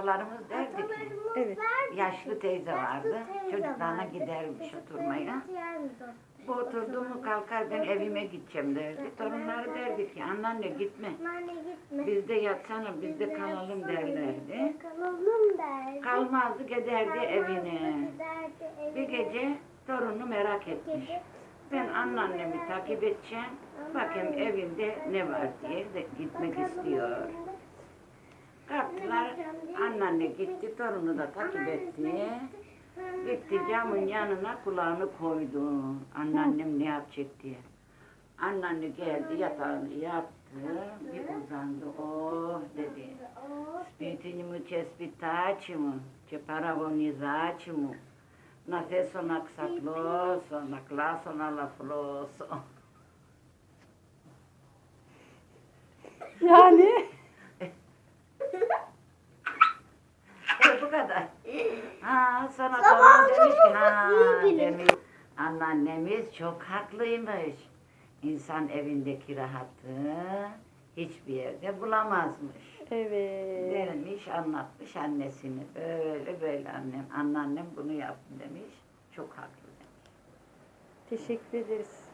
atalarımız derdi ki, Evet. yaşlı teyze vardı, çocuklarına gidermiş oturmaya. Bu oturdu mu kalkar ben evime gideceğim derdi. Torunları derdi ki anneanne gitme. Anne gitme. Biz de yatsana biz de kalalım derlerdi. Kalalım derdi. Kalmazdı giderdi evine. Bir gece torunu merak etmiş. Ben anneannemi takip edeceğim. Bakayım evinde ne var diye de gitmek istiyor. Anneanne gitti, torunu da takip etti. Gitti camın yanına kulağını koydu. Anneannem ne yapacak diye. Anneanne geldi yatağını yattı. Bir uzandı. Oh dedi. Spitini mu će spitači mu, će paravonizači mu, bu kadar. Ha sonra torun demiş ki ha demiş. Anneannemiz çok haklıymış. İnsan evindeki rahatı hiçbir yerde bulamazmış. evet. Vermiş, anlatmış annesini. Böyle böyle annem, anneannem bunu yaptı demiş. Çok haklı demiş. Teşekkür ederiz.